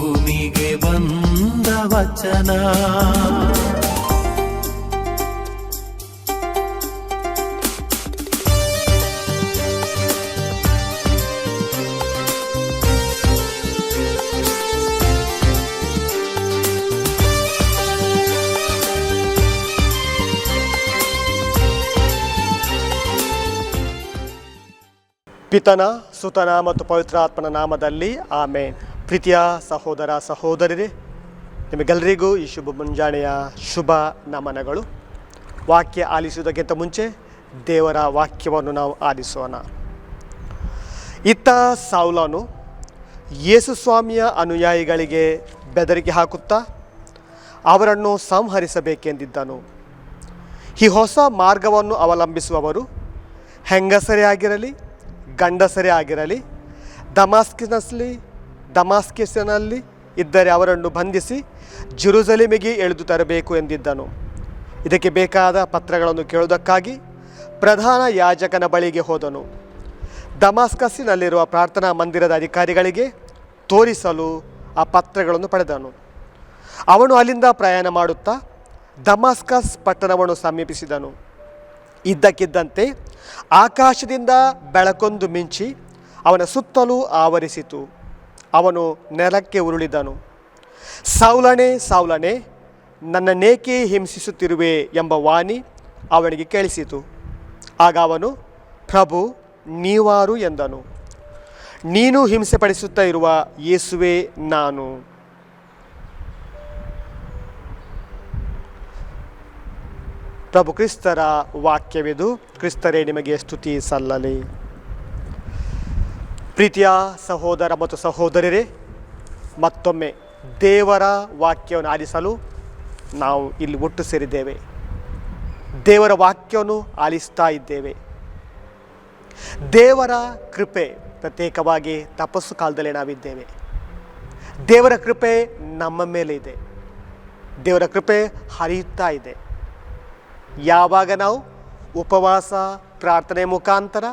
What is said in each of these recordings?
ಭೂಮಿಗೆ ಬಂದ ವಚನ. ಪಿತನ ಸುತನ ಮತ್ತು ಪವಿತ್ರಾತ್ಮನ ನಾಮದಲ್ಲಿ ಆಮೇನ್. ಪ್ರೀತಿಯ ಸಹೋದರ ಸಹೋದರರೇ ನಿಮಗೆಲ್ಲರಿಗೂ ಈ ಶುಭ ಮುಂಜಾನೆಯ ಶುಭ ನಮನಗಳು. ವಾಕ್ಯ ಆಲಿಸುವುದಕ್ಕಿಂತ ಮುಂಚೆ ದೇವರ ವಾಕ್ಯವನ್ನು ನಾವು ಆಲಿಸೋಣ. ಇತ್ತ ಯೇಸು ಸ್ವಾಮಿಯ ಅನುಯಾಯಿಗಳಿಗೆ ಬೆದರಿಕೆ ಹಾಕುತ್ತಾ ಅವರನ್ನು ಸಂಹರಿಸಬೇಕೆಂದಿದ್ದನು. ಈ ಹೊಸ ಮಾರ್ಗವನ್ನು ಅವಲಂಬಿಸುವವರು ಹೆಂಗಸರೇ ಆಗಿರಲಿ, ಗಂಡಸರೇ ಆಗಿರಲಿ ದಮಾಸ್ಕಿನಲ್ಲಿ ದಮಾಸ್ಕಿಸ್ನಲ್ಲಿ ಇದ್ದರೆ ಅವರನ್ನು ಬಂಧಿಸಿ ಜೆರುಸಲೇಮಿಗೆ ಎಳೆದು ತರಬೇಕು ಎಂದಿದ್ದನು. ಇದಕ್ಕೆ ಬೇಕಾದ ಪತ್ರಗಳನ್ನು ಕೇಳುವುದಕ್ಕಾಗಿ ಪ್ರಧಾನ ಯಾಜಕನ ಬಳಿಗೆ ಹೋದನು. ದಮಾಸ್ಕಸ್ಸಿನಲ್ಲಿರುವ ಪ್ರಾರ್ಥನಾ ಮಂದಿರದ ಅಧಿಕಾರಿಗಳಿಗೆ ತೋರಿಸಲು ಆ ಪತ್ರಗಳನ್ನು ಪಡೆದನು. ಅವನು ಅಲ್ಲಿಂದ ಪ್ರಯಾಣ ಮಾಡುತ್ತಾ ದಮಾಸ್ಕಸ್ ಪಟ್ಟಣವನ್ನು ಸಮೀಪಿಸಿದನು. ಇದ್ದಕ್ಕಿದ್ದಂತೆ ಆಕಾಶದಿಂದ ಬೆಳಕೊಂದು ಮಿಂಚಿ ಅವನ ಸುತ್ತಲೂ ಆವರಿಸಿತು. ಅವನು ನೆಲಕ್ಕೆ ಉರುಳಿದನು. ಸೌಲನೆ ಸೌಲನೆ ನನ್ನನ್ನೇಕೆ ಹಿಂಸಿಸುತ್ತಿರುವೆ ಎಂಬ ವಾಣಿ ಅವನಿಗೆ ಕೇಳಿಸಿತು. ಆಗ ಅವನು, ಪ್ರಭು, ನೀವಾರು ಎಂದನು. ನೀನು ಹಿಂಸೆಪಡಿಸುತ್ತಾ ಇರುವ ಯೇಸುವೆ ನಾನು. ಪ್ರಭು, ಕ್ರಿಸ್ತರ ವಾಕ್ಯವಿದು. ಕ್ರಿಸ್ತರೇ, ನಿಮಗೆ ಸ್ತುತಿ ಸಲ್ಲಲಿ. ಪ್ರೀತಿಯ ಸಹೋದರ ಮತ್ತು ಸಹೋದರರೇ ಮತ್ತೊಮ್ಮೆ ದೇವರ ವಾಕ್ಯವನ್ನು ಆಲಿಸಲು ನಾವು ಇಲ್ಲಿ ಒಟ್ಟು ಸೇರಿದ್ದೇವೆ. ದೇವರ ವಾಕ್ಯವನ್ನು ಆಲಿಸ್ತಾ ಇದ್ದೇವೆ. ದೇವರ ಕೃಪೆ ಪ್ರತ್ಯೇಕವಾಗಿ ತಪಸ್ಸು ಕಾಲದಲ್ಲಿ ನಾವಿದ್ದೇವೆ. ದೇವರ ಕೃಪೆ ನಮ್ಮ ಮೇಲೆ ಇದೆ. ದೇವರ ಕೃಪೆ ಹರಿಯುತ್ತಾ ಇದೆ. ಯಾವಾಗ ನಾವು ಉಪವಾಸ, ಪ್ರಾರ್ಥನೆ ಮುಖಾಂತರ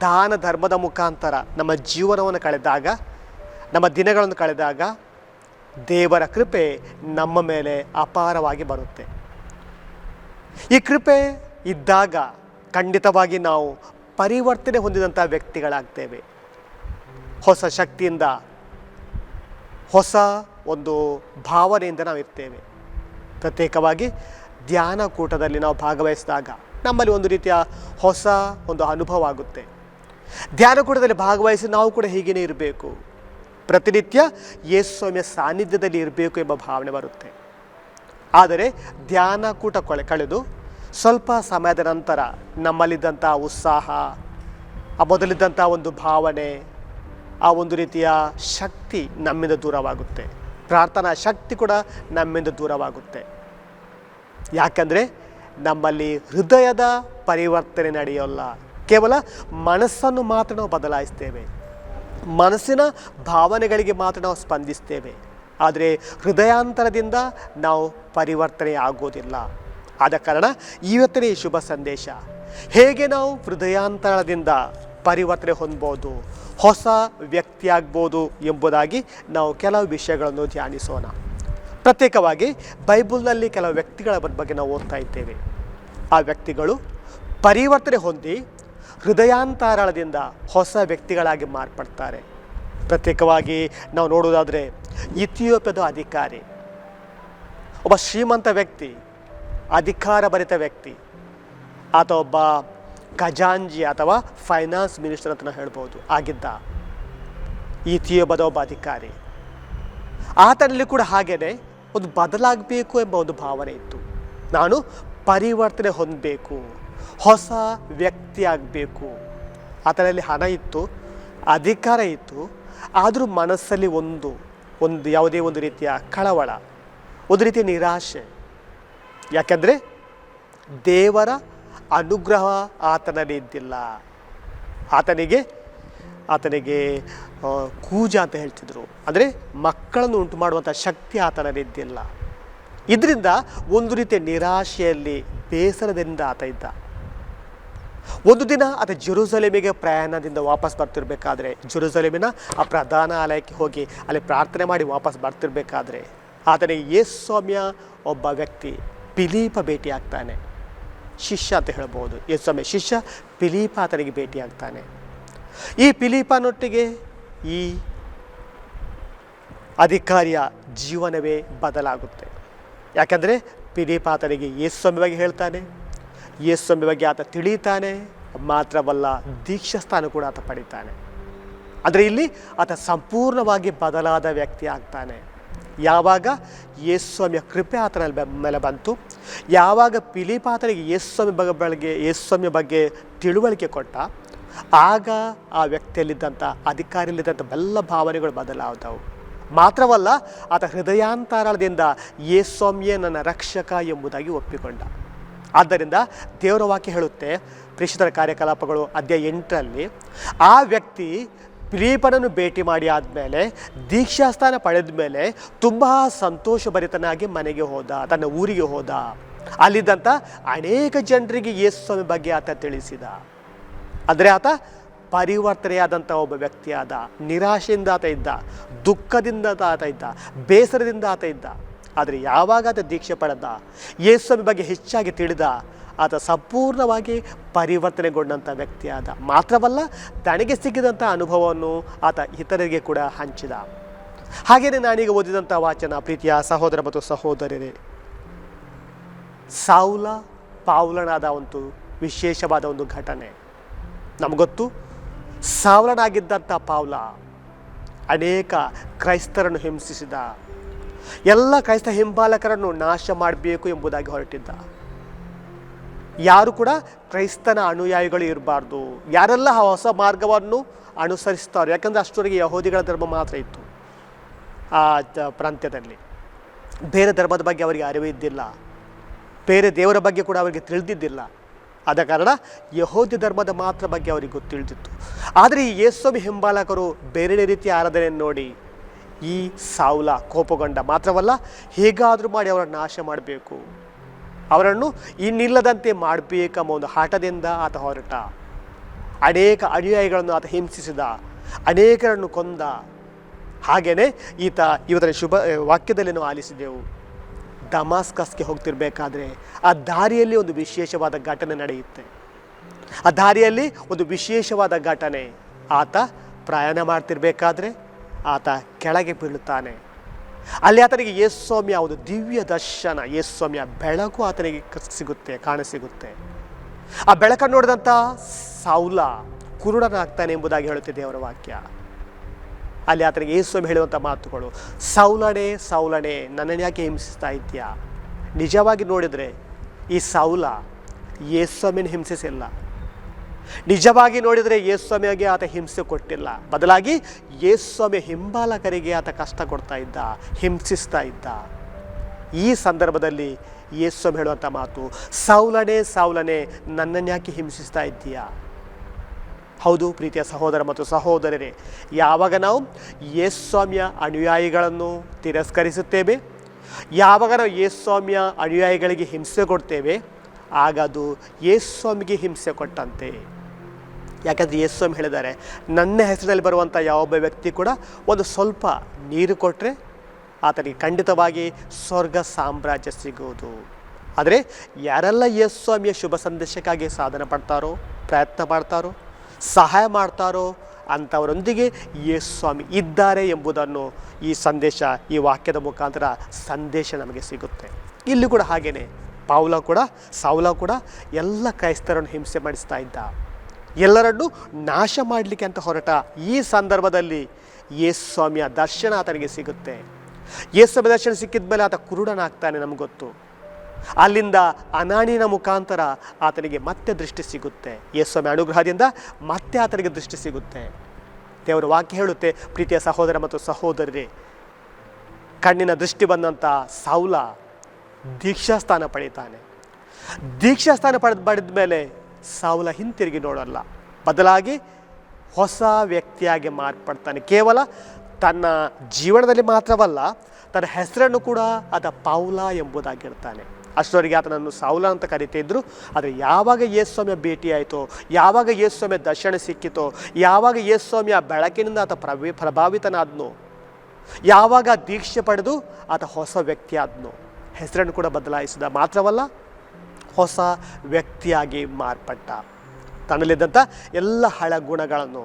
ದಾನ ಧರ್ಮದ ಮುಖಾಂತರ ನಮ್ಮ ಜೀವನವನ್ನು ಕಳೆದಾಗ, ನಮ್ಮ ದಿನಗಳನ್ನು ಕಳೆದಾಗ ದೇವರ ಕೃಪೆ ನಮ್ಮ ಮೇಲೆ ಅಪಾರವಾಗಿ ಬರುತ್ತೆ. ಈ ಕೃಪೆ ಇದ್ದಾಗ ಖಂಡಿತವಾಗಿ ನಾವು ಪರಿವರ್ತನೆ ಹೊಂದಿದಂಥ ವ್ಯಕ್ತಿಗಳಾಗ್ತೇವೆ. ಹೊಸ ಶಕ್ತಿಯಿಂದ, ಹೊಸ ಒಂದು ಭಾವನೆಯಿಂದ ನಾವು ಇರ್ತೇವೆ. ಪ್ರತ್ಯೇಕವಾಗಿ ಧ್ಯಾನ ಕೂಟದಲ್ಲಿ ನಾವು ಭಾಗವಹಿಸಿದಾಗ ನಮ್ಮಲ್ಲಿ ಒಂದು ರೀತಿಯ ಹೊಸ ಒಂದು ಅನುಭವ ಆಗುತ್ತೆ. ಧ್ಯಾನ ಕೂಟದಲ್ಲಿ ಭಾಗವಹಿಸಿ ನಾವು ಕೂಡ ಹೀಗೇನೇ ಇರಬೇಕು. ಪ್ರತಿನಿತ್ಯ ಯೇಸು ಸ್ವಾಮಿಯ ಸಾನ್ನಿಧ್ಯದಲ್ಲಿ ಇರಬೇಕು ಎಂಬ ಭಾವನೆ ಬರುತ್ತೆ. ಆದರೆ ಧ್ಯಾನಕೂಟ ಕೊಳೆ ಕಳೆದು ಸ್ವಲ್ಪ ಸಮಯದ ನಂತರ ನಮ್ಮಲ್ಲಿದ್ದಂಥ ಉತ್ಸಾಹ, ಆ ಮೊದಲಿದ್ದಂಥ ಒಂದು ಭಾವನೆ, ಆ ಒಂದು ರೀತಿಯ ಶಕ್ತಿ ನಮ್ಮಿಂದ ದೂರವಾಗುತ್ತೆ. ಪ್ರಾರ್ಥನಾ ಶಕ್ತಿ ಕೂಡ ನಮ್ಮಿಂದ ದೂರವಾಗುತ್ತೆ. ಯಾಕಂದರೆ ನಮ್ಮಲ್ಲಿ ಹೃದಯದ ಪರಿವರ್ತನೆ ನಡೆಯೋಲ್ಲ. ಕೇವಲ ಮನಸ್ಸನ್ನು ಮಾತ್ರ ನಾವು ಬದಲಾಯಿಸ್ತೇವೆ. ಮನಸ್ಸಿನ ಭಾವನೆಗಳಿಗೆ ಮಾತ್ರ ನಾವು ಸ್ಪಂದಿಸ್ತೇವೆ. ಆದರೆ ಹೃದಯಾಂತರದಿಂದ ನಾವು ಪರಿವರ್ತನೆ ಆಗೋದಿಲ್ಲ. ಆದ ಕಾರಣ ಇವತ್ತಿನ ಶುಭ ಸಂದೇಶ. ಹೇಗೆ ನಾವು ಹೃದಯಾಂತರದಿಂದ ಪರಿವರ್ತನೆ ಹೊಂದ್ಬೋದು, ಹೊಸ ವ್ಯಕ್ತಿಯಾಗ್ಬೋದು ಎಂಬುದಾಗಿ ನಾವು ಕೆಲವು ವಿಷಯಗಳನ್ನು ಧ್ಯಾನಿಸೋಣ. ಪ್ರತ್ಯೇಕವಾಗಿ ಬೈಬಲ್ನಲ್ಲಿ ಕೆಲವು ವ್ಯಕ್ತಿಗಳ ಬಗ್ಗೆ ನಾವು ಓದ್ತಾ ಇದ್ದೇವೆ. ಆ ವ್ಯಕ್ತಿಗಳು ಪರಿವರ್ತನೆ ಹೊಂದಿ ಹೃದಯಾಂತರಾಳದಿಂದ ಹೊಸ ವ್ಯಕ್ತಿಗಳಾಗಿ ಮಾರ್ಪಡ್ತಾರೆ. ಪ್ರತ್ಯೇಕವಾಗಿ ನಾವು ನೋಡುವುದಾದರೆ ಇಥಿಯೋಪ್ಯದ ಅಧಿಕಾರಿ. ಒಬ್ಬ ಶ್ರೀಮಂತ ವ್ಯಕ್ತಿ ಅಧಿಕಾರ ಭರಿತ ವ್ಯಕ್ತಿ, ಆತ ಒಬ್ಬ ಖಜಾಂಜಿ ಅಥವಾ ಫೈನಾನ್ಸ್ ಮಿನಿಸ್ಟರ್ ಅಂತ ನಾವು ಹೇಳ್ಬೋದು, ಆಗಿದ್ದ ಇಥಿಯೋಪ್ಯದ ಒಬ್ಬ ಅಧಿಕಾರಿ. ಆತನಲ್ಲಿ ಕೂಡ ಹಾಗೆಯೇ ಒಂದು ಬದಲಾಗಬೇಕು ಎಂಬ ಒಂದು ಭಾವನೆ ಇತ್ತು. ನಾನು ಪರಿವರ್ತನೆ ಹೊಂದಬೇಕು. ಹೊಸ ವ್ಯಕ್ತಿ ಆಗಬೇಕು. ಆತನಲ್ಲಿ ಹಣ ಇತ್ತು, ಅಧಿಕಾರ ಇತ್ತು, ಆದರೂ ಮನಸ್ಸಲ್ಲಿ ಒಂದು ಒಂದು ಯಾವುದೇ ಒಂದು ರೀತಿಯ ಕಳವಳ, ಒಂದು ರೀತಿಯ ನಿರಾಶೆ. ಯಾಕೆಂದರೆ ದೇವರ ಅನುಗ್ರಹ ಆತನಲ್ಲಿ ಇದ್ದಿಲ್ಲ. ಆತನಿಗೆ ಆತನಿಗೆ ಕೂಜ ಅಂತ ಹೇಳ್ತಿದ್ರು. ಅಂದರೆ ಮಕ್ಕಳನ್ನು ಉಂಟು ಮಾಡುವಂಥ ಶಕ್ತಿ ಆತನಲ್ಲಿ ಇದ್ದಿಲ್ಲ. ಇದರಿಂದ ಒಂದು ರೀತಿಯ ನಿರಾಶೆಯಲ್ಲಿ ಬೇಸರದಿಂದ ಆತ ಇದ್ದ. ಒಂದು ದಿನ ಅದು ಜೆರೂಸಲೇಮಿಗೆ ಪ್ರಯಾಣದಿಂದ ವಾಪಸ್ ಬರ್ತಿರ್ಬೇಕಾದ್ರೆ, ಜೆರೂಸಲೇಮಿನ ಆ ಪ್ರಧಾನ ಆಲಯಕ್ಕೆ ಹೋಗಿ ಅಲ್ಲಿ ಪ್ರಾರ್ಥನೆ ಮಾಡಿ ವಾಪಸ್ ಬರ್ತಿರ್ಬೇಕಾದ್ರೆ ಆತನಿಗೆ ಸ್ವಾಮಿಯ ಒಬ್ಬ ವ್ಯಕ್ತಿ ಪಿಲೀಪ ಭೇಟಿ ಆಗ್ತಾನೆ ಶಿಷ್ಯ ಅಂತ ಹೇಳ್ಬೋದು. ಯೇಸ್ವಾಮ್ಯ ಶಿಷ್ಯ ಪಿಲೀಪ ಆತನಿಗೆ ಭೇಟಿ ಆಗ್ತಾನೆ ಈ ಪಿಲೀಪನೊಟ್ಟಿಗೆ ಈ ಅಧಿಕಾರಿಯ ಜೀವನವೇ ಬದಲಾಗುತ್ತೆ. ಯಾಕಂದರೆ ಪಿಲೀಪ ಆತನಿಗೆ ಯೇಸು ಬಗ್ಗೆ ಹೇಳ್ತಾನೆ. ಯೇಸ್ವಾಮಿ ಬಗ್ಗೆ ಆತ ತಿಳಿತಾನೆ ಮಾತ್ರವಲ್ಲ ದೀಕ್ಷಾಸ್ಥಾನ ಕೂಡ ಆತ ಪಡಿತಾನೆ. ಆದರೆ ಇಲ್ಲಿ ಆತ ಸಂಪೂರ್ಣವಾಗಿ ಬದಲಾದ ವ್ಯಕ್ತಿ ಆಗ್ತಾನೆ. ಯಾವಾಗ? ಯೇಸ್ವಾಮಿಯ ಕೃಪೆ ಆತನ ಮೇಲೆ ಬಂತು. ಯಾವಾಗ ಪಿಲಿಪಾತರಿಗೆ ಆತನಿಗೆ ಯೇಸ್ವಾಮಿ ಬಗ್ಗೆ ಬಗ್ಗೆ ಯೇಸ್ವಾಮಿಯ ಬಗ್ಗೆ ತಿಳುವಳಿಕೆ ಕೊಟ್ಟ, ಆಗ ಆ ವ್ಯಕ್ತಿಯಲ್ಲಿದ್ದಂಥ ಅಧಿಕಾರಿಯಲ್ಲಿದ್ದಂಥ ಎಲ್ಲ ಭಾವನೆಗಳು ಬದಲಾದವು. ಮಾತ್ರವಲ್ಲ ಆತ ಹೃದಯಾಂತರಾಳದಿಂದ ಯೇಸ್ವಾಮಿಯೇ ನನ್ನ ರಕ್ಷಕ ಎಂಬುದಾಗಿ ಒಪ್ಪಿಕೊಂಡ. ಆದ್ದರಿಂದ ದೇವರ ವಾಕ್ಯ ಹೇಳುತ್ತೆ ಪ್ರೇಷಿತರ ಕಾರ್ಯಕಲಾಪಗಳು ಅಧ್ಯಾಯ ಎಂಟರಲ್ಲಿ, ಆ ವ್ಯಕ್ತಿ ಫಿಲೀಪನನ್ನು ಭೇಟಿ ಮಾಡಿ ಆದಮೇಲೆ ದೀಕ್ಷಾಸ್ಥಾನ ಪಡೆದ ಮೇಲೆ ತುಂಬ ಸಂತೋಷಭರಿತನಾಗಿ ಮನೆಗೆ ಹೋದ, ತನ್ನ ಊರಿಗೆ ಹೋದ. ಅಲ್ಲಿದ್ದಂಥ ಅನೇಕ ಜನರಿಗೆ ಯೇಸು ಸ್ವಾಮಿ ಬಗ್ಗೆ ಆತ ತಿಳಿಸಿದ. ಅಂದರೆ ಆತ ಪರಿವರ್ತನೆಯಾದಂಥ ಒಬ್ಬ ವ್ಯಕ್ತಿಯಾದ, ನಿರಾಶೆಯಿಂದ ಆತ ಇದ್ದ, ದುಃಖದಿಂದ ಆತ ಇದ್ದ, ಬೇಸರದಿಂದ ಆತ ಇದ್ದ. ಆದರೆ ಯಾವಾಗ ಆತ ದೀಕ್ಷೆ ಪಡೆದ? ಯೇಸುವಿನ ಬಗ್ಗೆ ಹೆಚ್ಚಾಗಿ ತಿಳಿದ? ಆತ ಸಂಪೂರ್ಣವಾಗಿ ಪರಿವರ್ತನೆಗೊಂಡಂಥ ವ್ಯಕ್ತಿಯಾದ. ಮಾತ್ರವಲ್ಲ, ತನಗೆ ಸಿಕ್ಕಿದಂಥ ಅನುಭವವನ್ನು ಆತ ಇತರರಿಗೆ ಕೂಡ ಹಂಚಿದ. ಹಾಗೆಯೇ ನಾನೀಗ ಓದಿದಂಥ ವಾಚನ ಪ್ರೀತಿಯ ಸಹೋದರ ಮತ್ತು ಸಹೋದರರೇ ಸಾವುಲ ಪಾವುಲನಾದ ಒಂದು ವಿಶೇಷವಾದ ಒಂದು ಘಟನೆ. ನಮಗೊತ್ತು ಸಾವಲನಾಗಿದ್ದಂಥ ಪಾವ್ಲ ಅನೇಕ ಕ್ರೈಸ್ತರನ್ನು ಹಿಂಸಿಸಿದ. ಎಲ್ಲ ಕ್ರೈಸ್ತ ಹಿಂಬಾಲಕರನ್ನು ನಾಶ ಮಾಡಬೇಕು ಎಂಬುದಾಗಿ ಹೊರಟಿದ್ದ. ಯಾರು ಕೂಡ ಕ್ರೈಸ್ತನ ಅನುಯಾಯಿಗಳು ಇರಬಾರ್ದು. ಯಾರೆಲ್ಲ ಹೊಸ ಮಾರ್ಗವನ್ನು ಅನುಸರಿಸ್ತಾರೋ, ಯಾಕಂದರೆ ಅಷ್ಟರವರೆಗೆ ಯಹೋದಿಗಳ ಧರ್ಮ ಮಾತ್ರ ಇತ್ತು ಆ ಪ್ರಾಂತ್ಯದಲ್ಲಿ. ಬೇರೆ ಧರ್ಮದ ಬಗ್ಗೆ ಅವರಿಗೆ ಅರಿವು ಇದ್ದಿಲ್ಲ. ಬೇರೆ ದೇವರ ಬಗ್ಗೆ ಕೂಡ ಅವರಿಗೆ ತಿಳಿದಿದ್ದಿಲ್ಲ. ಆದ ಕಾರಣ ಯಹೋದಿ ಧರ್ಮದ ಮಾತ್ರ ಬಗ್ಗೆ ಅವರಿಗೆ ಗೊತ್ತಿಳಿದಿತ್ತು ಆದರೆ ಈ ಯೇಸ್ವಾಮಿ ಹಿಂಬಾಲಕರು ಬೇರೆ ರೀತಿಯ ಆರಾಧನೆಯನ್ನು ನೋಡಿ ಈ ಸಾವುಲ ಕೋಪಗೊಂಡ ಮಾತ್ರವಲ್ಲ, ಹೇಗಾದರೂ ಮಾಡಿ ಅವರನ್ನು ನಾಶ ಮಾಡಬೇಕು. ಅವರನ್ನು ಇನ್ನಿಲ್ಲದಂತೆ ಮಾಡಬೇಕೆಂಬ ಒಂದು ಹಠದಿಂದ ಆತ ಹೊರಟ. ಅನೇಕ ಅಡಿಯಾಯಿಗಳನ್ನು ಆತ ಹಿಂಸಿಸಿದ, ಅನೇಕರನ್ನು ಕೊಂದ. ಹಾಗೆಯೇ ಈತ ಇವತ್ತಿನ ಶುಭ ವಾಕ್ಯದಲ್ಲಿ ನಾವು ಆಲಿಸಿದೆವು. ದಮಾಸ್ಕಸ್ಗೆ ಹೋಗ್ತಿರ್ಬೇಕಾದ್ರೆ ಆ ದಾರಿಯಲ್ಲಿ ಒಂದು ವಿಶೇಷವಾದ ಘಟನೆ ನಡೆಯುತ್ತೆ. ಆ ದಾರಿಯಲ್ಲಿ ಒಂದು ವಿಶೇಷವಾದ ಘಟನೆ. ಆತ ಪ್ರಯಾಣ ಮಾಡ್ತಿರ್ಬೇಕಾದ್ರೆ ಆತ ಕೆಳಗೆ ಬೀಳುತ್ತಾನೆ. ಅಲ್ಲಿ ಆತನಿಗೆ ಯೇಸ್ವಾಮಿಯ ಒಂದು ದಿವ್ಯ ದರ್ಶನ ಯೇಸ್ವಾಮಿಯ ಬೆಳಕು ಆತನಿಗೆ ಸಿಗುತ್ತೆ ಕಾಣಸಿಗುತ್ತೆ ಆ ಬೆಳಕನ್ನು ನೋಡಿದಂಥ ಸೌಲ ಕುರುಡನಾಗ್ತಾನೆ ಎಂಬುದಾಗಿ ಹೇಳುತ್ತೆ ದೇವರ ವಾಕ್ಯ. ಅಲ್ಲಿ ಆತನಿಗೆ ಯೇಸ್ವಾಮಿ ಹೇಳುವಂಥ ಮಾತುಗಳು ಸೌಲಣೆ ಸೌಲಣೆ ನನ್ನನ್ನು ಯಾಕೆ ಹಿಂಸಿಸ್ತಾ ಇದೆಯಾ ನಿಜವಾಗಿ ನೋಡಿದರೆ ಈ ಸೌಲ ಯೇಸ್ವಾಮಿನ ಹಿಂಸಿಸಿಲ್ಲ. ನಿಜವಾಗಿ ನೋಡಿದರೆ ಯೇಸ್ವಾಮಿಯಾಗೆ ಆತ ಹಿಂಸೆ ಕೊಟ್ಟಿಲ್ಲ. ಬದಲಾಗಿ ಯೇಸ್ವಾಮಿ ಹಿಂಬಾಲಕರಿಗೆ ಆತ ಕಷ್ಟ ಕೊಡ್ತಾ ಇದ್ದ, ಹಿಂಸಿಸ್ತಾ ಇದ್ದ. ಈ ಸಂದರ್ಭದಲ್ಲಿ ಯೇಸ್ವಾಮಿ ಹೇಳುವಂಥ ಮಾತು, ಸೌಲನೆ ಸೌಲನೆ, ನನ್ನನ್ನು ಯಾಕೆ ಹಿಂಸಿಸ್ತಾ ಇದ್ದೀಯಾ? ಹೌದು, ಪ್ರೀತಿಯ ಸಹೋದರ ಮತ್ತು ಸಹೋದರರೇ, ಯಾವಾಗ ನಾವು ಯೇಸ್ವಾಮಿಯ ಅನುಯಾಯಿಗಳನ್ನು ತಿರಸ್ಕರಿಸುತ್ತೇವೆ, ಯಾವಾಗ ನಾವು ಯೇಸ್ವಾಮಿಯ ಅನುಯಾಯಿಗಳಿಗೆ ಹಿಂಸೆ ಕೊಡ್ತೇವೆ, ಆಗ ಅದು ಯೇಸ್ವಾಮಿಗೆ ಹಿಂಸೆ ಕೊಟ್ಟಂತೆ. ಯಾಕಂದರೆ ಸ್ವಾಮಿ ಹೇಳಿದ್ದಾರೆ, ನನ್ನ ಹೆಸರಿನಲ್ಲಿ ಬರುವಂಥ ಯಾವೊಬ್ಬ ವ್ಯಕ್ತಿ ಕೂಡ ಒಂದು ಸ್ವಲ್ಪ ನೀರು ಕೊಟ್ಟರೆ ಆತನಿಗೆ ಖಂಡಿತವಾಗಿ ಸ್ವರ್ಗ ಸಾಮ್ರಾಜ್ಯ ಸಿಗುವುದು. ಆದರೆ ಯಾರೆಲ್ಲ ಯೇಸ್ವಾಮಿಯ ಶುಭ ಸಂದೇಶಕ್ಕಾಗಿ ಸಾಧನೆ ಪಡ್ತಾರೋ, ಪ್ರಯತ್ನ ಮಾಡ್ತಾರೋ, ಸಹಾಯ ಮಾಡ್ತಾರೋ, ಅಂಥವರೊಂದಿಗೆ ಸ್ವಾಮಿ ಇದ್ದಾರೆ ಎಂಬುದನ್ನು ಈ ಸಂದೇಶ, ಈ ವಾಕ್ಯದ ಮುಖಾಂತರ ಸಂದೇಶ ನಮಗೆ ಸಿಗುತ್ತೆ. ಇಲ್ಲಿ ಕೂಡ ಹಾಗೆಯೇ ಪಾವುಲ ಕೂಡ ಸಾವುಲ ಕೂಡ ಎಲ್ಲ ಕ್ರೈಸ್ತರನ್ನು ಹಿಂಸೆ ಮಾಡಿಸ್ತಾ ಇದ್ದ. ಎಲ್ಲರನ್ನೂ ನಾಶ ಮಾಡಲಿಕ್ಕೆ ಅಂತ ಹೊರಟ ಈ ಸಂದರ್ಭದಲ್ಲಿ ಯೇಸ್ವಾಮಿಯ ದರ್ಶನ ಆತನಿಗೆ ಸಿಗುತ್ತೆ. ಯೇಸ್ವಾಮಿ ದರ್ಶನ ಸಿಕ್ಕಿದ ಮೇಲೆ ಆತ ಕುರುಡನಾಗ್ತಾನೆ ನಮ್ಗೆ ಗೊತ್ತು. ಅಲ್ಲಿಂದ ಅನಾಣಿನ ಮುಖಾಂತರ ಆತನಿಗೆ ಮತ್ತೆ ದೃಷ್ಟಿ ಸಿಗುತ್ತೆ. ಯೇಸ್ವಾಮಿ ಅನುಗ್ರಹದಿಂದ ಮತ್ತೆ ಆತನಿಗೆ ದೃಷ್ಟಿ ಸಿಗುತ್ತೆ. ದೇವರ ವಾಕ್ಯ ಹೇಳುತ್ತೆ, ಪ್ರೀತಿಯ ಸಹೋದರ ಮತ್ತು ಸಹೋದರಿ ಕಣ್ಣಿನ ದೃಷ್ಟಿ ಬಂದಂಥ ಸೌಲ ದೀಕ್ಷಾಸ್ಥಾನ ಪಡೀತಾನೆ ದೀಕ್ಷಾಸ್ಥಾನ ಪಡೆದ ಪಡೆದ ಮೇಲೆ ಸೌಲ ಹಿಂತಿರುಗಿ ನೋಡಲ್ಲ. ಬದಲಾಗಿ ಹೊಸ ವ್ಯಕ್ತಿಯಾಗಿ ಮಾರ್ಪಡ್ತಾನೆ. ಕೇವಲ ತನ್ನ ಜೀವನದಲ್ಲಿ ಮಾತ್ರವಲ್ಲ, ತನ್ನ ಹೆಸರನ್ನು ಕೂಡ ಅದ ಪೌಲ ಎಂಬುದಾಗಿರ್ತಾನೆ. ಅಷ್ಟರವರೆಗೆ ಆತನನ್ನು ಸೌಲ ಅಂತ ಕರಿತಿದ್ರು ಆದರೆ ಯಾವಾಗ ಯೇಸ್ವಾಮಿಯ ಭೇಟಿ ಆಯಿತೋ, ಯಾವಾಗ ಯೇಸ್ವಾಮಿಯ ದರ್ಶನ ಸಿಕ್ಕಿತೋ, ಯಾವಾಗ ಯೇಸ್ವಾಮಿಯ ಬೆಳಕಿನಿಂದ ಆತ ಪ್ರಭಿ ಪ್ರಭಾವಿತನಾದ್ನೋ, ಯಾವಾಗ ದೀಕ್ಷೆ ಪಡೆದು ಆತ ಹೊಸ ವ್ಯಕ್ತಿ ಆದ್ನೋ ಹೆಸರನ್ನು ಕೂಡ ಬದಲಾಯಿಸಿದ ಮಾತ್ರವಲ್ಲ ಹೊಸ ವ್ಯಕ್ತಿಯಾಗಿ ಮಾರ್ಪಟ್ಟ. ತನ್ನಲ್ಲಿದ್ದಂಥ ಎಲ್ಲ ಹಳ ಗುಣಗಳನ್ನು,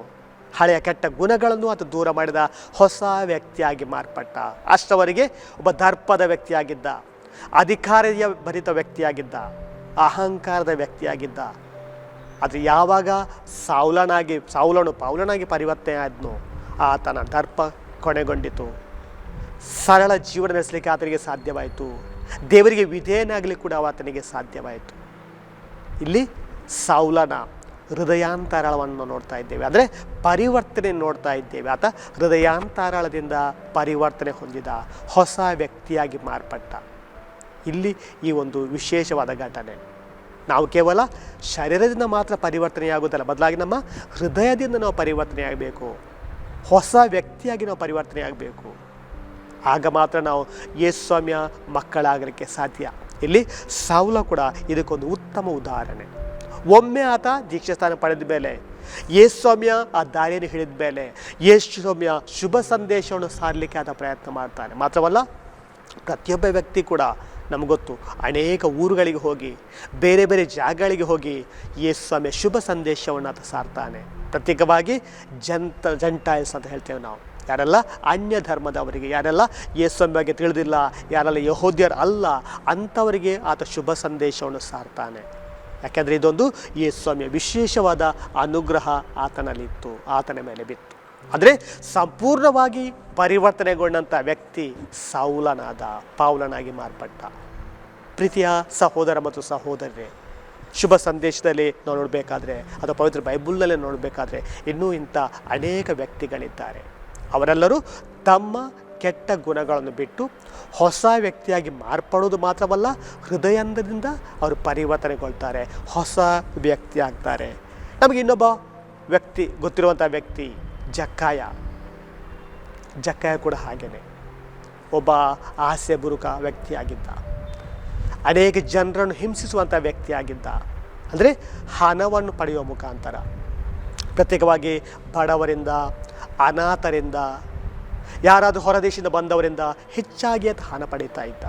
ಹಳೆಯ ಕೆಟ್ಟ ಗುಣಗಳನ್ನು ಅಥವಾ ದೂರ ಮಾಡಿದ ಹೊಸ ವ್ಯಕ್ತಿಯಾಗಿ ಮಾರ್ಪಟ್ಟ. ಅಷ್ಟವರೆಗೆ ಒಬ್ಬ ದರ್ಪದ ವ್ಯಕ್ತಿಯಾಗಿದ್ದ, ಅಧಿಕಾರಿಯ ಭರಿತ ವ್ಯಕ್ತಿಯಾಗಿದ್ದ, ಅಹಂಕಾರದ ವ್ಯಕ್ತಿಯಾಗಿದ್ದ. ಅದು ಯಾವಾಗ ಸಾವುಲನಾಗಿ, ಸಾವುಲನು ಪಾವುಲನಾಗಿ ಪರಿವರ್ತನೆ ಆದ್ನೋ ಆತನ ದರ್ಪ ಕೊನೆಗೊಂಡಿತು. ಸರಳ ಜೀವನ ನಡೆಸಲಿಕ್ಕೆ ಆತನಿಗೆ ಸಾಧ್ಯವಾಯಿತು. ದೇವರಿಗೆ ವಿಧೇಯನಾಗಲಿ ಕೂಡ ಆತನಿಗೆ ಸಾಧ್ಯವಾಯಿತು. ಇಲ್ಲಿ ಸೌಲನ ಹೃದಯಾಂತರಾಳವನ್ನು ನೋಡ್ತಾ ಇದ್ದೇವೆ. ಅಂದರೆ ಪರಿವರ್ತನೆ ನೋಡ್ತಾ ಇದ್ದೇವೆ. ಆತ ಹೃದಯಾಂತರಾಳದಿಂದ ಪರಿವರ್ತನೆ ಹೊಂದಿದ ಹೊಸ ವ್ಯಕ್ತಿಯಾಗಿ ಮಾರ್ಪಟ್ಟ. ಇಲ್ಲಿ ಈ ಒಂದು ವಿಶೇಷವಾದ ಘಟನೆ. ನಾವು ಕೇವಲ ಶರೀರದಿಂದ ಮಾತ್ರ ಪರಿವರ್ತನೆಯಾಗುವುದಲ್ಲ, ಬದಲಾಗಿ ನಮ್ಮ ಹೃದಯದಿಂದ ನಾವು ಪರಿವರ್ತನೆಯಾಗಬೇಕು. ಹೊಸ ವ್ಯಕ್ತಿಯಾಗಿ ನಾವು ಪರಿವರ್ತನೆಯಾಗಬೇಕು. ಆಗ ಮಾತ್ರ ನಾವು ಯೇಸ್ವಾಮ್ಯ ಮಕ್ಕಳಾಗಲಿಕ್ಕೆ ಸಾಧ್ಯ. ಇಲ್ಲಿ ಸಾವುಲ ಕೂಡ ಇದಕ್ಕೊಂದು ಉತ್ತಮ ಉದಾಹರಣೆ. ಒಮ್ಮೆ ಆತ ದೀಕ್ಷಾಸ್ಥಾನ ಪಡೆದ ಮೇಲೆ ಯೇಸ್ವಾಮ್ಯ ಆ ದಾರಿಯನ್ನು ಹಿಡಿದ ಮೇಲೆ ಯೇಸ್ವಾಮ್ಯ ಶುಭ ಸಂದೇಶವನ್ನು ಸಾರಲಿಕ್ಕೆ ಆತ ಪ್ರಯತ್ನ ಮಾಡ್ತಾನೆ. ಮಾತ್ರವಲ್ಲ, ಪ್ರತಿಯೊಬ್ಬ ವ್ಯಕ್ತಿ ಕೂಡ ನಮಗೊತ್ತು ಅನೇಕ ಊರುಗಳಿಗೆ ಹೋಗಿ, ಬೇರೆ ಬೇರೆ ಜಾಗಗಳಿಗೆ ಹೋಗಿ ಯೇಸ್ವಾಮಿಯ ಶುಭ ಸಂದೇಶವನ್ನು ಆತ ಸಾರ್ತಾನೆ. ಪ್ರತ್ಯೇಕವಾಗಿ ಜಂತ ಜಂಟಾಯಲ್ಸ್ ಅಂತ ಹೇಳ್ತೇವೆ ನಾವು. ಯಾರೆಲ್ಲ ಅನ್ಯ ಧರ್ಮದವರಿಗೆ ಯಾರೆಲ್ಲ ಬಗ್ಗೆ ತಿಳಿದಿಲ್ಲ, ಯಾರೆಲ್ಲ ಯಹೋದ್ಯರು ಅಲ್ಲ ಅಂಥವರಿಗೆ ಆತ ಶುಭ ಸಂದೇಶವನ್ನು ಸಾರ್ತಾನೆ. ಯಾಕೆಂದರೆ ಇದೊಂದು ಯೇಸ್ವಾಮಿಯ ವಿಶೇಷವಾದ ಅನುಗ್ರಹ ಆತನಲ್ಲಿತ್ತು, ಆತನ ಮೇಲೆ ಬಿತ್ತು. ಅಂದರೆ ಸಂಪೂರ್ಣವಾಗಿ ಪರಿವರ್ತನೆಗೊಂಡಂಥ ವ್ಯಕ್ತಿ ಸೌಲನಾದ ಪಾವಲನಾಗಿ ಮಾರ್ಪಟ್ಟ. ಪ್ರೀತಿಯ ಸಹೋದರ ಮತ್ತು ಸಹೋದರರೇ ಶುಭ ಸಂದೇಶದಲ್ಲಿ ನಾವು ನೋಡಬೇಕಾದ್ರೆ ಅಥವಾ ಪವಿತ್ರ ಬೈಬಲ್ನಲ್ಲೇ ನೋಡಬೇಕಾದ್ರೆ ಇನ್ನೂ ಇಂಥ ಅನೇಕ ವ್ಯಕ್ತಿಗಳಿದ್ದಾರೆ. ಅವರೆಲ್ಲರೂ ತಮ್ಮ ಕೆಟ್ಟ ಗುಣಗಳನ್ನು ಬಿಟ್ಟು ಹೊಸ ವ್ಯಕ್ತಿಯಾಗಿ ಮಾರ್ಪಡೋದು ಮಾತ್ರವಲ್ಲ, ಹೃದಯಂದದಿಂದ ಅವರು ಪರಿವರ್ತನೆಗೊಳ್ತಾರೆ, ಹೊಸ ವ್ಯಕ್ತಿ ಆಗ್ತಾರೆ. ನಮಗೆ ಇನ್ನೊಬ್ಬ ವ್ಯಕ್ತಿ ಗೊತ್ತಿರುವಂಥ ವ್ಯಕ್ತಿ, ಜಕ್ಕಾಯ. ಜಕ್ಕಾಯ ಕೂಡ ಹಾಗೇನೆ. ಒಬ್ಬ ಆಸೆ ಬುರುಕ ವ್ಯಕ್ತಿಯಾಗಿದ್ದ. ಅನೇಕ ಜನರನ್ನು ಹಿಂಸಿಸುವಂಥ ವ್ಯಕ್ತಿಯಾಗಿದ್ದ. ಅಂದರೆ ಹಣವನ್ನು ಪಡೆಯುವ ಮುಖಾಂತರ. ಪ್ರತ್ಯೇಕವಾಗಿ ಬಡವರಿಂದ ಅನಾಥರಿಂದ, ಯಾರಾದರೂ ಹೊರದೇಶದಿಂದ ಬಂದವರಿಂದ ಹೆಚ್ಚಾಗಿ ಆತ ಹಣ ಪಡೀತಾ ಇದ್ದ.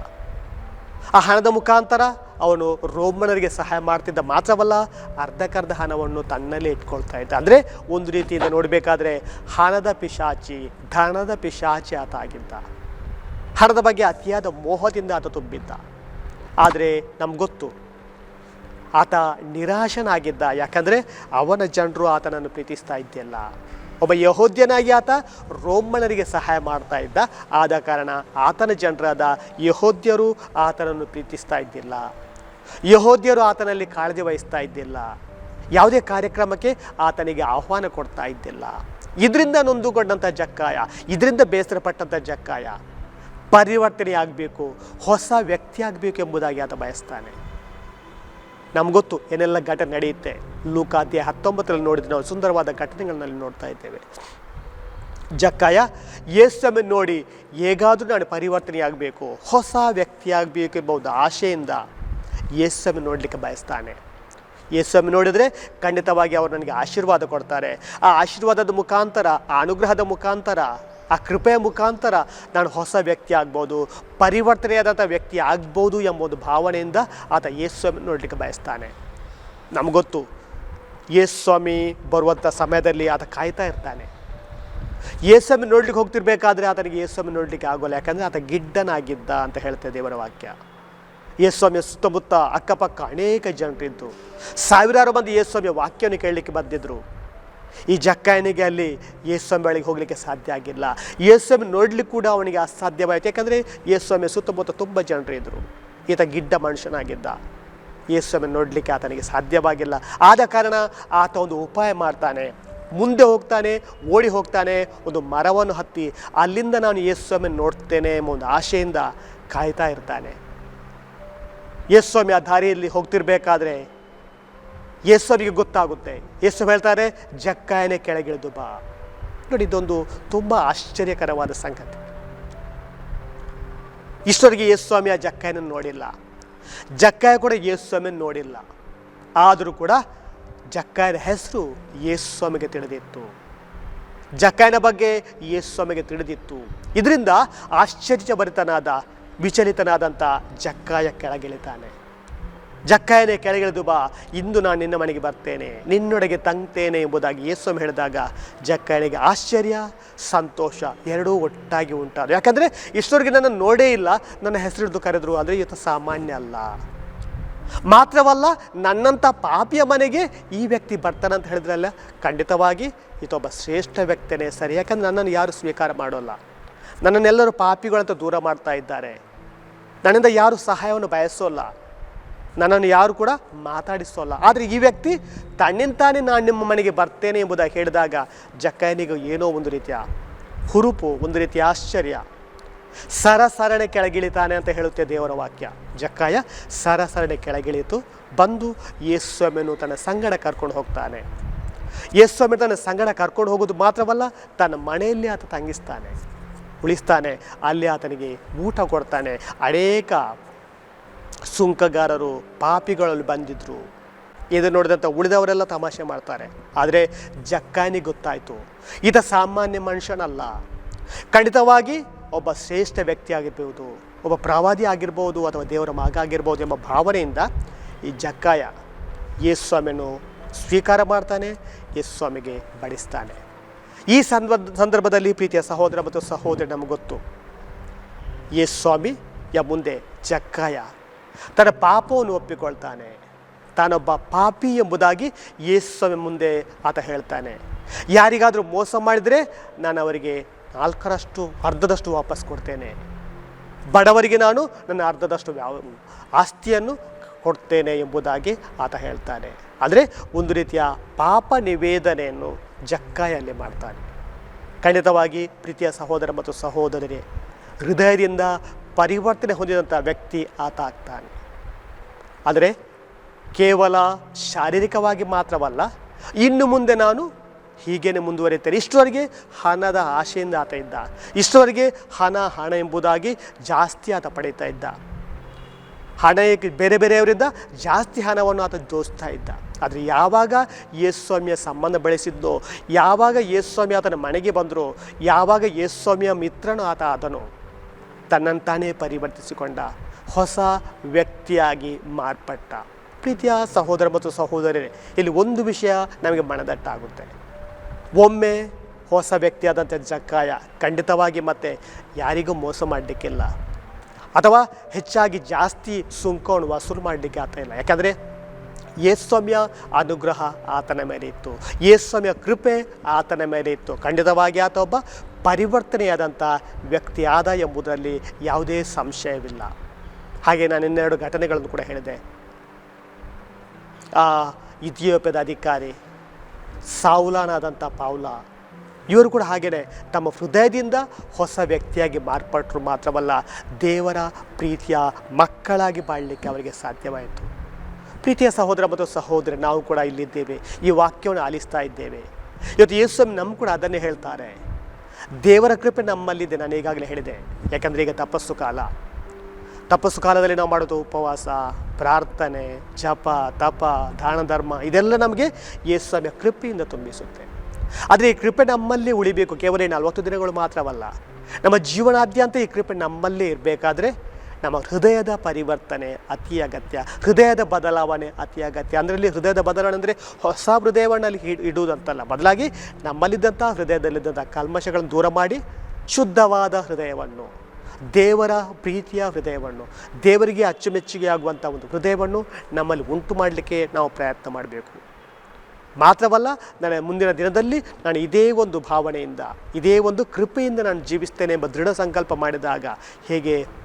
ಆ ಹಣದ ಮುಖಾಂತರ ಅವನು ರೋಮನರಿಗೆ ಸಹಾಯ ಮಾಡ್ತಿದ್ದ ಮಾತ್ರವಲ್ಲ, ಅರ್ಧಕ್ಕರ್ಧ ಹಣವನ್ನು ತನ್ನಲ್ಲೇ ಇಟ್ಕೊಳ್ತಾ ಇದ್ದ. ಅಂದರೆ ಒಂದು ರೀತಿಯಿಂದ ನೋಡಬೇಕಾದ್ರೆ ಹಣದ ಪಿಶಾಚಿ, ಧನದ ಪಿಶಾಚಿ ಆತ ಆಗಿದ್ದ. ಹಣದ ಬಗ್ಗೆ ಅತಿಯಾದ ಮೋಹದಿಂದ ಆತ ತುಂಬಿದ್ದ. ಆದರೆ ನಮ್ಗೆ ಗೊತ್ತು, ಆತ ನಿರಾಶನಾಗಿದ್ದ. ಯಾಕಂದರೆ ಅವನ ಜನರು ಆತನನ್ನು ಪ್ರೀತಿಸ್ತಾ ಇದ್ದಿಲ್ಲ. ಒಬ್ಬ ಯಹೋದ್ಯನಾಗಿ ಆತ ರೋಮನರಿಗೆ ಸಹಾಯ ಮಾಡ್ತಾ ಇದ್ದ. ಆದ ಕಾರಣ ಆತನ ಜನರಾದ ಯಹೋದ್ಯರು ಆತನನ್ನು ಪ್ರೀತಿಸ್ತಾ ಇದ್ದಿಲ್ಲ. ಯಹೋದ್ಯರು ಆತನಲ್ಲಿ ಕಾಳಜಿ ವಹಿಸ್ತಾ ಇದ್ದಿಲ್ಲ. ಯಾವುದೇ ಕಾರ್ಯಕ್ರಮಕ್ಕೆ ಆತನಿಗೆ ಆಹ್ವಾನ ಕೊಡ್ತಾ ಇದ್ದಿಲ್ಲ. ಇದರಿಂದ ನೊಂದುಗೊಂಡಂಥ ಜಕ್ಕಾಯ, ಇದರಿಂದ ಬೇಸರಪಟ್ಟಂಥ ಜಕ್ಕಾಯ ಪರಿವರ್ತನೆ ಆಗಬೇಕು ಹೊಸ ವ್ಯಕ್ತಿ ಆಗಬೇಕು ಎಂಬುದಾಗಿ ಆತ ಬಯಸ್ತಾನೆ. ನಮ್ಗೊತ್ತು ಏನೆಲ್ಲ ಘಟನೆ ನಡೆಯುತ್ತೆ. ಲೂಕಾತಿಯ ಹತ್ತೊಂಬತ್ತರಲ್ಲಿ ನೋಡಿದ್ರೆ ನಾವು ಸುಂದರವಾದ ಘಟನೆಗಳನ್ನಲ್ಲಿ ನೋಡ್ತಾ ಇದ್ದೇವೆ. ಜಕ್ಕಾಯ ಯೇಸನ್ನು ನೋಡಿ ಹೇಗಾದರೂ ನಾನು ಪರಿವರ್ತನೆಯಾಗಬೇಕು, ಹೊಸ ವ್ಯಕ್ತಿಯಾಗಬೇಕು ಎಂಬ ಒಂದು ಆಶೆಯಿಂದ ಯೇಸನ್ನು ನೋಡಲಿಕ್ಕೆ ಬಯಸ್ತಾನೆ. ಯೇಸನ್ನು ನೋಡಿದರೆ ಖಂಡಿತವಾಗಿ ಅವರು ನನಗೆ ಆಶೀರ್ವಾದ ಕೊಡ್ತಾರೆ. ಆ ಆಶೀರ್ವಾದದ ಮುಖಾಂತರ, ಆ ಅನುಗ್ರಹದ ಮುಖಾಂತರ ಆ ಕೃಪೆಯ ಮುಖಾಂತರ ನಾನು ಹೊಸ ವ್ಯಕ್ತಿ ಆಗ್ಬೋದು, ಪರಿವರ್ತನೆಯಾದಂಥ ವ್ಯಕ್ತಿ ಆಗ್ಬೋದು ಎಂಬ ಒಂದು ಭಾವನೆಯಿಂದ ಆತ ಯೇಸ್ವಾಮಿ ನೋಡಲಿಕ್ಕೆ ಬಯಸ್ತಾನೆ. ನಮಗೊತ್ತು ಸ್ವಾಮಿ ಬರುವಂಥ ಸಮಯದಲ್ಲಿ ಆತ ಕಾಯ್ತಾ ಇರ್ತಾನೆ. ಯೇಸಮ್ಮಿ ನೋಡ್ಲಿಕ್ಕೆ ಹೋಗ್ತಿರ್ಬೇಕಾದ್ರೆ ಆತನಿಗೆ ಯೇಸ್ವಾಮಿ ನೋಡಲಿಕ್ಕೆ ಆಗೋಲ್ಲ, ಯಾಕಂದರೆ ಆತ ಗಿಡ್ಡನಾಗಿದ್ದ ಅಂತ ಹೇಳ್ತದೆ ದೇವರ ವಾಕ್ಯ. ಯೇಸ್ವಾಮಿಯ ಸುತ್ತಮುತ್ತ ಅಕ್ಕಪಕ್ಕ ಅನೇಕ ಜನರಿದ್ದು. ಸಾವಿರಾರು ಮಂದಿ ಯೇಸ್ವಾಮಿಯ ವಾಕ್ಯವನ್ನು ಕೇಳಲಿಕ್ಕೆ ಬಂದಿದ್ದರು ಈ ಜಕ್ಕಾಯನಿಗೆ ಅಲ್ಲಿ ಯೇಸ್ವಾಮಿ ಬಳಿಗೆ ಹೋಗಲಿಕ್ಕೆ ಸಾಧ್ಯ ಆಗಿಲ್ಲ. ಯೇಸ್ವಾಮಿ ನೋಡ್ಲಿಕ್ಕೆ ಕೂಡ ಅವನಿಗೆ ಅಸಾಧ್ಯವಾಯಿತು. ಯಾಕಂದರೆ ಯೇಸ್ವಾಮಿ ಸುತ್ತಮುತ್ತ ತುಂಬ ಜನರು ಇದ್ದರು ಈತ ಗಿಡ್ಡ ಮನುಷ್ಯನಾಗಿದ್ದ. ಯೇಸ್ವಾಮಿ ನೋಡಲಿಕ್ಕೆ ಆತನಿಗೆ ಸಾಧ್ಯವಾಗಿಲ್ಲ. ಆದ ಕಾರಣ ಆತ ಒಂದು ಉಪಾಯ ಮಾಡ್ತಾನೆ. ಮುಂದೆ ಹೋಗ್ತಾನೆ, ಓಡಿ ಹೋಗ್ತಾನೆ, ಒಂದು ಮರವನ್ನು ಹತ್ತಿ ಅಲ್ಲಿಂದ ನಾನು ಯೇಸ್ವಾಮಿ ನೋಡ್ತೇನೆ ಎಂಬ ಒಂದು ಆಶೆಯಿಂದ ಕಾಯ್ತಾ ಇರ್ತಾನೆ. ಯೇಸ್ವಾಮಿ ಆ ದಾರಿಯಲ್ಲಿ ಹೋಗ್ತಿರ್ಬೇಕಾದ್ರೆ ಯೇಸುವಿಗೆ ಗೊತ್ತಾಗುತ್ತೆ. ಯೇಸು ಹೇಳ್ತಾರೆ ಜಕ್ಕಾಯನೇ ಕೆಳಗಿಳಿದು ಬಾ. ನೋಡಿ, ಇದೊಂದು ತುಂಬ ಆಶ್ಚರ್ಯಕರವಾದ ಸಂಗತಿ. ಇಷ್ಟವರೆಗೆ ಯೇಸ್ವಾಮಿ ಆ ಜಕ್ಕಾಯನ ನೋಡಿಲ್ಲ. ಜಕ್ಕಾಯ ಕೂಡ ಯೇಸ್ವಾಮಿಯನ್ನು ನೋಡಿಲ್ಲ. ಆದರೂ ಕೂಡ ಜಕ್ಕಾಯನ ಹೆಸರು ಯೇಸ್ವಾಮಿಗೆ ತಿಳಿದಿತ್ತು. ಜಕ್ಕಾಯನ ಬಗ್ಗೆ ಯೇಸ್ವಾಮಿಗೆ ತಿಳಿದಿತ್ತು. ಇದರಿಂದ ಆಶ್ಚರ್ಯಭರಿತನಾದ ವಿಚಲಿತನಾದಂಥ ಜಕ್ಕಾಯ ಕೆಳಗಿಳಿತಾನೆ. ಜಕ್ಕಾಯನೇ ಕೆಳಗಿಳಿದು ಬಾ, ಇಂದು ನಾನು ನಿನ್ನ ಮನೆಗೆ ಬರ್ತೇನೆ. ನಿನ್ನೊಡೆಗೆ ತಂಗ್ತೇನೆ ಎಂಬುದಾಗಿ ಯೇಸು ಹೇಳಿದಾಗ ಜಕ್ಕಾಯನಿಗೆ ಆಶ್ಚರ್ಯ, ಸಂತೋಷ ಎರಡೂ ಒಟ್ಟಾಗಿ ಉಂಟಾದ ಯಾಕಂದರೆ ಇಷ್ಟವರೆಗೆ ನನ್ನ ನೋಡೇ ಇಲ್ಲ, ನನ್ನ ಹೆಸರಿಡ್ದು ಕರೆದ್ರು ಅಂದರೆ ಇವತ್ತು ಸಾಮಾನ್ಯ ಅಲ್ಲ. ಮಾತ್ರವಲ್ಲ, ನನ್ನಂಥ ಪಾಪಿಯ ಮನೆಗೆ ಈ ವ್ಯಕ್ತಿ ಬರ್ತಾನಂತ ಹೇಳಿದ್ರಲ್ಲ, ಖಂಡಿತವಾಗಿ ಈತೊಬ್ಬ ಶ್ರೇಷ್ಠ ವ್ಯಕ್ತಿನೇ ಸರಿ. ಯಾಕಂದರೆ ನನ್ನನ್ನು ಯಾರು ಸ್ವೀಕಾರ ಮಾಡೋಲ್ಲ. ನನ್ನನ್ನೆಲ್ಲರೂ ಪಾಪಿಗಳಂತ ದೂರ ಮಾಡ್ತಾ ಇದ್ದಾರೆ. ನನ್ನಿಂದ ಯಾರು ಸಹಾಯವನ್ನು ಬಯಸೋಲ್ಲ. ನನ್ನನ್ನು ಯಾರು ಕೂಡ ಮಾತಾಡಿಸೋಲ್ಲ. ಆದರೆ ಈ ವ್ಯಕ್ತಿ ತನ್ನಿಂತಾನೇ ನಾನು ನಿಮ್ಮ ಮನೆಗೆ ಬರ್ತೇನೆ ಎಂಬುದಾಗಿ ಹೇಳಿದಾಗ ಜಕ್ಕಯ್ಯನಿಗೂ ಏನೋ ಒಂದು ರೀತಿಯ ಹುರುಪು, ಒಂದು ರೀತಿಯ ಆಶ್ಚರ್ಯ. ಸರಸರಣೆ ಕೆಳಗಿಳಿತಾನೆ ಅಂತ ಹೇಳುತ್ತೆ ದೇವರ ವಾಕ್ಯ. ಜಕ್ಕಾಯ ಸರಸರಣೆ ಕೆಳಗಿಳಿತು, ಬಂದು ಯೇಸ್ವಾಮಿಯನ್ನು ತನ್ನ ಸಂಗಡ ಕರ್ಕೊಂಡು ಹೋಗ್ತಾನೆ. ಯೇಸ್ವಾಮಿ ತನ್ನ ಸಂಗಡ ಕರ್ಕೊಂಡು ಹೋಗೋದು ಮಾತ್ರವಲ್ಲ, ತನ್ನ ಮನೆಯಲ್ಲಿ ಆತ ತಂಗಿಸ್ತಾನೆ. ಉಳಿಸ್ತಾನೆ. ಅಲ್ಲಿ ಆತನಿಗೆ ಊಟ ಕೊಡ್ತಾನೆ. ಅನೇಕ ಸುಂಕಗಾರರು, ಪಾಪಿಗಳಲ್ಲಿ ಬಂದಿದ್ದರು ಇದು ನೋಡಿದಂಥ ಉಳಿದವರೆಲ್ಲ ತಮಾಷೆ ಮಾಡ್ತಾರೆ. ಆದರೆ ಜಕ್ಕಾನಿ ಗೊತ್ತಾಯಿತು. ಈತ ಸಾಮಾನ್ಯ ಮನುಷ್ಯನಲ್ಲ. ಖಂಡಿತವಾಗಿ ಒಬ್ಬ ಶ್ರೇಷ್ಠ ವ್ಯಕ್ತಿ ಆಗಿರ್ಬೋದು, ಒಬ್ಬ ಪ್ರವಾದಿ ಆಗಿರ್ಬೋದು, ಅಥವಾ ದೇವರ ಮಗ ಆಗಿರ್ಬೋದು ಎಂಬ ಭಾವನೆಯಿಂದ ಈ ಜಕ್ಕಾಯ ಯೇಸ್ವಾಮಿಯನ್ನು ಸ್ವೀಕಾರ ಮಾಡ್ತಾನೆ ಯೇಸ್ವಾಮಿಗೆ ಬಡಿಸ್ತಾನೆ. ಈ ಸಂದರ್ಭ, ಸಂದರ್ಭದಲ್ಲಿ ಪ್ರೀತಿಯ ಸಹೋದರ ಮತ್ತು ಸಹೋದರಿ ನಮಗೆ ಗೊತ್ತು. ಯ ಮುಂದೆ ಜಕ್ಕಾಯ ತನ್ನ ಪಾಪವನ್ನು ಒಪ್ಪಿಕೊಳ್ತಾನೆ. ತಾನೊಬ್ಬ ಪಾಪಿ ಎಂಬುದಾಗಿ ಯೇಸ್ವಾಮಿ ಮುಂದೆ ಆತ ಹೇಳ್ತಾನೆ. ಯಾರಿಗಾದರೂ ಮೋಸ ಮಾಡಿದರೆ ನಾನು ಅವರಿಗೆ ನಾಲ್ಕರಷ್ಟು, ಅರ್ಧದಷ್ಟು ವಾಪಸ್ ಕೊಡ್ತೇನೆ. ಬಡವರಿಗೆ ನಾನು ನನ್ನ ಅರ್ಧದಷ್ಟು ಯಾವ ಆಸ್ತಿಯನ್ನು ಕೊಡ್ತೇನೆ ಎಂಬುದಾಗಿ ಆತ ಹೇಳ್ತಾನೆ. ಆದರೆ ಒಂದು ರೀತಿಯ ಪಾಪ ನಿವೇದನೆಯನ್ನು ಜಕ್ಕಾಯಲ್ಲಿ ಮಾಡ್ತಾನೆ. ಖಂಡಿತವಾಗಿ ಪ್ರೀತಿಯ ಸಹೋದರ ಮತ್ತು ಸಹೋದರರೇ ಹೃದಯದಿಂದ ಪರಿವರ್ತನೆ ಹೊಂದಿದಂಥ ವ್ಯಕ್ತಿ ಆತ ಆಗ್ತಾನೆ. ಆದರೆ ಕೇವಲ ಶಾರೀರಿಕವಾಗಿ ಮಾತ್ರವಲ್ಲ, ಇನ್ನು ಮುಂದೆ ನಾನು ಹೀಗೇನೆ ಮುಂದುವರಿಯುತ್ತೇನೆ ಇಷ್ಟವರೆಗೆ ಹಣದ ಆಶೆಯಿಂದ ಆತ ಇದ್ದ. ಇಷ್ಟವರೆಗೆ ಹಣ ಹಣ ಎಂಬುದಾಗಿ ಜಾಸ್ತಿ ಆತ ಪಡೀತಾ ಇದ್ದ. ಹಣ ಬೇರೆ ಬೇರೆಯವರಿಂದ ಜಾಸ್ತಿ ಹಣವನ್ನು ಆತ ದೋಸ್ತಾ ಇದ್ದ. ಆದರೆ ಯಾವಾಗ ಯೇಸ್ವಾಮಿಯ ಸಂಬಂಧ ಬೆಳೆಸಿದ್ದೋ ಯಾವಾಗ ಯೇಸ್ವಾಮಿ ಆತನ ಮನೆಗೆ ಬಂದರೋ, ಯಾವಾಗ ಯೇಸ್ವಾಮಿಯ ಮಿತ್ರನು ಆತ ಆದನು ತನ್ನಂತಾನೇ ಪರಿವರ್ತಿಸಿಕೊಂಡ ಹೊಸ ವ್ಯಕ್ತಿಯಾಗಿ ಮಾರ್ಪಟ್ಟ. ಪ್ರೀತಿಯ ಸಹೋದರ ಮತ್ತು ಸಹೋದರರೇ ಇಲ್ಲಿ ಒಂದು ವಿಷಯ ನಮಗೆ ಮನದಟ್ಟಾಗುತ್ತೆ. ಒಮ್ಮೆ ಹೊಸ ವ್ಯಕ್ತಿಯಾದಂಥ ಜಕ್ಕಾಯ ಖಂಡಿತವಾಗಿ ಮತ್ತೆ ಯಾರಿಗೂ ಮೋಸ ಮಾಡಲಿಕ್ಕಿಲ್ಲ. ಅಥವಾ ಹೆಚ್ಚಾಗಿ ಜಾಸ್ತಿ ಸುಂಕವನ್ನು ವಸೂಲು ಮಾಡಲಿಕ್ಕೆ ಇಲ್ಲ. ಯಾಕಂದರೆ ಯೇಸ್ವಾಮ್ಯ ಅನುಗ್ರಹ ಆತನ ಮೇಲೆ ಇತ್ತು. ಯೇಸ್ವಾಮ್ಯ ಕೃಪೆ ಆತನ ಮೇಲೆ ಇತ್ತು. ಖಂಡಿತವಾಗಿ ಆತ ಒಬ್ಬ ಪರಿವರ್ತನೆಯಾದಂಥ ವ್ಯಕ್ತಿ ಆದ ಎಂಬುದರಲ್ಲಿ ಯಾವುದೇ ಸಂಶಯವಿಲ್ಲ. ಹಾಗೆ ನಾನು ಇನ್ನೆರಡು ಘಟನೆಗಳನ್ನು ಕೂಡ ಹೇಳಿದೆ. ಆ ಇಥಿಯೋಪ್ಯದ ಅಧಿಕಾರಿ ಸಾವುಲಾನಾದಂಥ ಪಾವ್ಲ, ಇವರು ಕೂಡ ಹಾಗೆಯೇ ತಮ್ಮ ಹೃದಯದಿಂದ ಹೊಸ ವ್ಯಕ್ತಿಯಾಗಿ ಮಾರ್ಪಟ್ಟರು ಮಾತ್ರವಲ್ಲ, ದೇವರ ಪ್ರೀತಿಯ ಮಕ್ಕಳಾಗಿ ಬಾಳಲಿಕ್ಕೆ ಅವರಿಗೆ ಸಾಧ್ಯವಾಯಿತು. ಪ್ರೀತಿಯ ಸಹೋದರ ಮತ್ತು ಸಹೋದರಿ, ನಾವು ಕೂಡ ಇಲ್ಲಿದ್ದೇವೆ. ಈ ವಾಕ್ಯವನ್ನು ಆಲಿಸ್ತಾ ಇದ್ದೇವೆ. ಇವತ್ತು ಯೇಸು ನಮ್ಮ ಕೂಡ ಅದನ್ನೇ ಹೇಳ್ತಾರೆ. ದೇವರ ಕೃಪೆ ನಮ್ಮಲ್ಲಿದೆ, ನಾನು ಈಗಾಗಲೇ ಹೇಳಿದೆ. ಯಾಕಂದರೆ ಈಗ ತಪಸ್ಸು ಕಾಲ. ತಪಸ್ಸು ಕಾಲದಲ್ಲಿ ನಾವು ಮಾಡೋದು ಉಪವಾಸ, ಪ್ರಾರ್ಥನೆ, ಜಪ, ತಪ, ದಾನ, ಧರ್ಮ, ಇದೆಲ್ಲ ನಮಗೆ ಯೇಸುವಿನ ಕೃಪೆಯಿಂದ ತುಂಬಿಸುತ್ತೆ. ಆದರೆ ಈ ಕೃಪೆ ನಮ್ಮಲ್ಲಿ ಉಳಿಬೇಕು. ಕೇವಲ ನಲವತ್ತು ದಿನಗಳು ಮಾತ್ರವಲ್ಲ. ನಮ್ಮ ಜೀವನಾದ್ಯಂತ ಈ ಕೃಪೆ ನಮ್ಮಲ್ಲೇ ಇರಬೇಕಾದ್ರೆ ನಮ್ಮ ಹೃದಯದ ಪರಿವರ್ತನೆ ಅತಿ ಅಗತ್ಯ. ಹೃದಯದ ಬದಲಾವಣೆ ಅತಿ ಅಗತ್ಯ. ಅದರಲ್ಲಿ ಹೃದಯದ ಬದಲಾವಣೆ ಅಂದರೆ ಹೊಸ ಹೃದಯವನ್ನು ಅಲ್ಲಿ ಇಡ್- ಇಡುವುದಂತಲ್ಲ. ಬದಲಾಗಿ ನಮ್ಮಲ್ಲಿದ್ದಂಥ ಹೃದಯದಲ್ಲಿದ್ದಂಥ ಕಲ್ಮಶಗಳನ್ನು ದೂರ ಮಾಡಿ ಶುದ್ಧವಾದ ಹೃದಯವನ್ನು, ದೇವರ ಪ್ರೀತಿಯ ಹೃದಯವನ್ನು, ದೇವರಿಗೆ ಅಚ್ಚುಮೆಚ್ಚುಗೆ ಆಗುವಂಥ ಒಂದು ಹೃದಯವನ್ನು ನಮ್ಮಲ್ಲಿ ಉಂಟು ಮಾಡಲಿಕ್ಕೆ ನಾವು ಪ್ರಯತ್ನ ಮಾಡಬೇಕು. ಮಾತ್ರವಲ್ಲ, ನನ್ನ ಮುಂದಿನ ದಿನದಲ್ಲಿ ನಾನು ಇದೇ ಒಂದು ಭಾವನೆಯಿಂದ, ಇದೇ ಒಂದು ಕೃಪೆಯಿಂದ ನಾನು ಜೀವಿಸ್ತೇನೆ ಎಂಬ ದೃಢ ಸಂಕಲ್ಪ ಮಾಡಿದಾಗ ಹೇಗೆ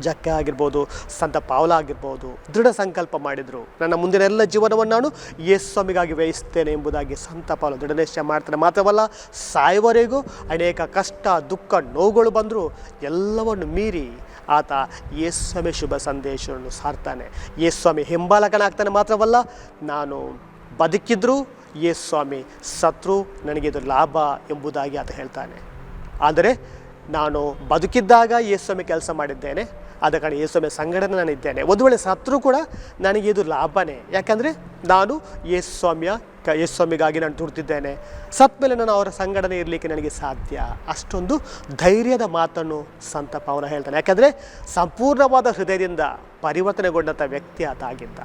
ಜಕ್ಕ ಆಗಿರ್ಬೋದು, ಸಂತ ಪಾವಲ ಆಗಿರ್ಬೋದು, ದೃಢ ಸಂಕಲ್ಪ ಮಾಡಿದರು. ನನ್ನ ಮುಂದಿನ ಎಲ್ಲ ಜೀವನವನ್ನು ನಾನು ಯೇಸು ಸ್ವಾಮಿಗಾಗಿ ವ್ಯಯಿಸ್ತೇನೆ ಎಂಬುದಾಗಿ ಸಂತ ಪಾವಲ ದೃಢ ನಿಶ್ಚಯ ಮಾಡ್ತಾರೆ ಮಾತ್ರವಲ್ಲ ಸಾಯುವರೆಗೂ ಅನೇಕ ಕಷ್ಟ, ದುಃಖ, ನೋವುಗಳು ಬಂದರೂ ಎಲ್ಲವನ್ನು ಮೀರಿ ಆತ ಯೇಸು ಸ್ವಾಮಿ ಶುಭ ಸಂದೇಶವನ್ನು ಸಾರ್ತಾನೆ. ಯೇಸು ಸ್ವಾಮಿ ಹಿಂಬಾಲಕನಾಗ್ತಾನೆ ಮಾತ್ರವಲ್ಲ, ನಾನು ಬದುಕಿದ್ರೂ ಯೇಸು ಸ್ವಾಮಿ ಸತ್ರು, ನನಗೆ ಇದು ಲಾಭ ಎಂಬುದಾಗಿ ಆತ ಹೇಳ್ತಾನೆ. ಆದರೆ, ನಾನು ಬದುಕಿದ್ದಾಗ ಯೇಸ್ವಾಮಿ ಕೆಲಸ ಮಾಡಿದ್ದೇನೆ. ಆದ ಕಾರಣ ಸಂಘಟನೆ ನಾನು ಇದ್ದೇನೆ. ಒಂದು ವೇಳೆ ಸತ್ರು ಕೂಡ ನನಗೆ ಇದು ಲಾಭನೇ. ಯಾಕಂದರೆ ನಾನು ಯೇಸ್ವಾಮಿಯ ಕ ಸ್ವಾಮಿಗಾಗಿ ನಾನು ದುಡ್ತಿದ್ದೇನೆ ಸತ್ ಮೇಲೆ ನಾನು ಅವರ ಸಂಘಟನೆ ಇರಲಿಕ್ಕೆ ನನಗೆ ಸಾಧ್ಯ. ಅಷ್ಟೊಂದು ಧೈರ್ಯದ ಮಾತನ್ನು ಸಂತ ಪವನ ಹೇಳ್ತಾನೆ. ಯಾಕಂದರೆ ಸಂಪೂರ್ಣವಾದ ಹೃದಯದಿಂದ ಪರಿವರ್ತನೆಗೊಂಡಂಥ ವ್ಯಕ್ತಿ ಆತ ಆಗಿದ್ದ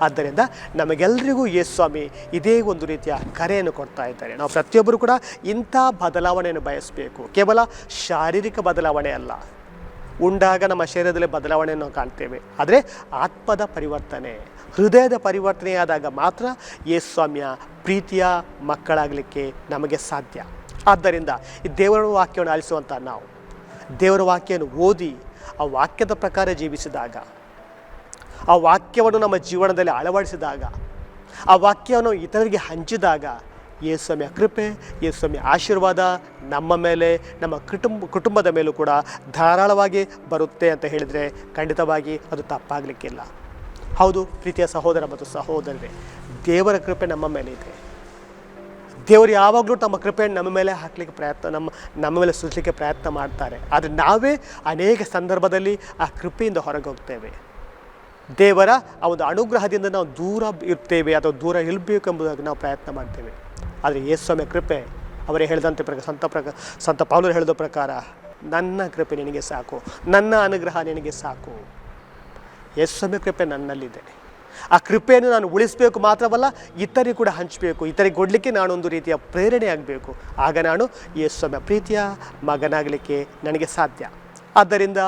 ಆದ್ದರಿಂದ ನಮಗೆಲ್ಲರಿಗೂ ಯೇಸ್ವಾಮಿ ಇದೇ ಒಂದು ರೀತಿಯ ಕರೆಯನ್ನು ಕೊಡ್ತಾ ಇದ್ದಾರೆ. ನಾವು ಪ್ರತಿಯೊಬ್ಬರು ಕೂಡ ಇಂಥ ಬದಲಾವಣೆಯನ್ನು ಬಯಸಬೇಕು. ಕೇವಲ ಶಾರೀರಿಕ ಬದಲಾವಣೆ ಅಲ್ಲ. ಉಂಡಾಗ ನಮ್ಮ ಶರೀರದಲ್ಲಿ ಬದಲಾವಣೆಯನ್ನು ಕಾಣ್ತೇವೆ. ಆದರೆ ಆತ್ಮದ ಪರಿವರ್ತನೆ, ಹೃದಯದ ಪರಿವರ್ತನೆಯಾದಾಗ ಮಾತ್ರ ಯೇಸ್ವಾಮಿಯ ಪ್ರೀತಿಯ ಮಕ್ಕಳಾಗಲಿಕ್ಕೆ ನಮಗೆ ಸಾಧ್ಯ. ಆದ್ದರಿಂದ ಈ ದೇವರ ವಾಕ್ಯವನ್ನು ಆಲಿಸುವಂಥ ನಾವು, ದೇವರ ವಾಕ್ಯವನ್ನು ಓದಿ, ಆ ವಾಕ್ಯದ ಪ್ರಕಾರ ಜೀವಿಸಿದಾಗ, ಆ ವಾಕ್ಯವನ್ನು ನಮ್ಮ ಜೀವನದಲ್ಲಿ ಅಳವಡಿಸಿದಾಗ, ಆ ವಾಕ್ಯವನ್ನು ಇತರರಿಗೆ ಹಂಚಿದಾಗ ಯೇಸ್ವಾಮಿಯ ಕೃಪೆ ಯೇಸ್ವಾಮಿಯ ಆಶೀರ್ವಾದ ನಮ್ಮ ಮೇಲೆ, ನಮ್ಮ ಕುಟುಂಬ, ಕುಟುಂಬದ ಮೇಲೂ ಕೂಡ ಧಾರಾಳವಾಗಿ ಬರುತ್ತೆ ಅಂತ ಹೇಳಿದರೆ ಖಂಡಿತವಾಗಿ ಅದು ತಪ್ಪಾಗಲಿಕ್ಕಿಲ್ಲ. ಹೌದು, ಪ್ರೀತಿಯ ಸಹೋದರ ಮತ್ತು ಸಹೋದರರೇ, ದೇವರ ಕೃಪೆ ನಮ್ಮ ಮೇಲೆ ಇದೆ. ದೇವರು ಯಾವಾಗಲೂ ತಮ್ಮ ಕೃಪೆಯನ್ನು ನಮ್ಮ ಮೇಲೆ ಹಾಕಲಿಕ್ಕೆ ಪ್ರಯತ್ನ, ನಮ್ಮ ನಮ್ಮ ಮೇಲೆ ಸುರಿಸಲಿಕ್ಕೆ ಪ್ರಯತ್ನ ಮಾಡ್ತಾರೆ. ಆದರೆ ನಾವೇ ಅನೇಕ ಸಂದರ್ಭದಲ್ಲಿ ಆ ಕೃಪೆಯಿಂದ ಹೊರಗೆ ಹೋಗ್ತೇವೆ ದೇವರ ಆ ಒಂದು ಅನುಗ್ರಹದಿಂದ ನಾವು ದೂರ ಇರ್ತೇವೆ ಅಥವಾ ದೂರ ಇರಬೇಕು ಎಂಬುದಾಗಿ ನಾವು ಪ್ರಯತ್ನ ಮಾಡ್ತೇವೆ. ಆದರೆ ಯೇಸ್ವಾಮಿ ಕೃಪೆ ಅವರೇ ಹೇಳಿದಂತೆ ಪ್ರಕಾರ, ಸಂತ ಪ್ರಕ ಸಂತ ಪಾಲು ಹೇಳಿದ ಪ್ರಕಾರ, ನನ್ನ ಕೃಪೆ ನಿನಗೆ ಸಾಕು, ನನ್ನ ಅನುಗ್ರಹ ನಿನಗೆ ಸಾಕು. ಯೇಸ್ವಾಮಿ ಕೃಪೆ ನನ್ನಲ್ಲಿದೆ. ಆ ಕೃಪೆಯನ್ನು ನಾನು ಉಳಿಸಬೇಕು ಮಾತ್ರವಲ್ಲ ಇತರಿಗೆ ಕೂಡ ಹಂಚಬೇಕು ಇತರಿಗೆ ಕೊಡಲಿಕ್ಕೆ ಒಂದು ರೀತಿಯ ಪ್ರೇರಣೆ ಆಗಬೇಕು. ಆಗ ನಾನು ಯೇಸ್ವಾಮಿಯ ಪ್ರೀತಿಯ ಮಗನಾಗಲಿಕ್ಕೆ ನನಗೆ ಸಾಧ್ಯ. ಆದ್ದರಿಂದ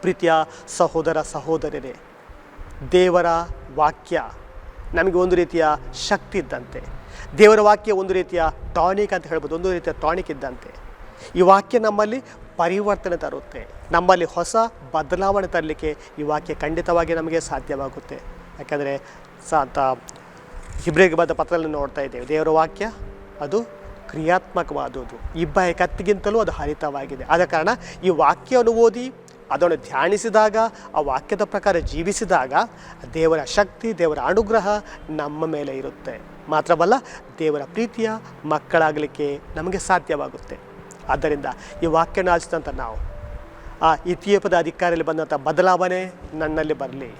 ಪ್ರೀತಿಯ ಸಹೋದರ, ಸಹೋದರರೇ, ದೇವರ ವಾಕ್ಯ ನಮಗೆ ಒಂದು ರೀತಿಯ ಶಕ್ತಿ ಇದ್ದಂತೆ. ದೇವರ ವಾಕ್ಯ ಒಂದು ರೀತಿಯ ಟಾನಿಕ್ ಅಂತ ಹೇಳ್ಬೋದು, ಒಂದು ರೀತಿಯ ಟಾನಿಕ್ ಇದ್ದಂತೆ. ಈ ವಾಕ್ಯ ನಮ್ಮಲ್ಲಿ ಪರಿವರ್ತನೆ ತರುತ್ತೆ. ನಮ್ಮಲ್ಲಿ ಹೊಸ ಬದಲಾವಣೆ ತರಲಿಕ್ಕೆ ಈ ವಾಕ್ಯ ಖಂಡಿತವಾಗಿ ನಮಗೆ ಸಾಧ್ಯವಾಗುತ್ತೆ. ಯಾಕೆಂದರೆ ಸಾತ ಇಬ್ಬರಿಗೆ ಬಂದ ಪತ್ರದಲ್ಲಿ ನೋಡ್ತಾ ಇದ್ದೇವೆ, ದೇವರ ವಾಕ್ಯ ಅದು ಕ್ರಿಯಾತ್ಮಕವಾದುದು ಇಬ್ಬಾಯ ಕತ್ತಿಗಿಂತಲೂ ಅದು ಹರಿತವಾಗಿದೆ. ಆದ ಕಾರಣ ಈ ವಾಕ್ಯವನ್ನು ಓದಿ, ಅದನ್ನು ಧ್ಯಾನಿಸಿದಾಗ, ಆ ವಾಕ್ಯದ ಪ್ರಕಾರ ಜೀವಿಸಿದಾಗ ದೇವರ ಶಕ್ತಿ, ದೇವರ ಅನುಗ್ರಹ ನಮ್ಮ ಮೇಲೆ ಇರುತ್ತೆ. ಮಾತ್ರವಲ್ಲ, ದೇವರ ಪ್ರೀತಿಯ ಮಕ್ಕಳಾಗಲಿಕ್ಕೆ ನಮಗೆ ಸಾಧ್ಯವಾಗುತ್ತೆ. ಆದ್ದರಿಂದ ಈ ವಾಕ್ಯನ ಆಲಿಸಿದಂಥ ನಾವು, ಆ ಇತಿಯೋಪದ ಅಧಿಕಾರಿಯಲ್ಲಿ ಬಂದಂಥ ಬದಲಾವಣೆ ನನ್ನಲ್ಲಿ ಬರಲಿ.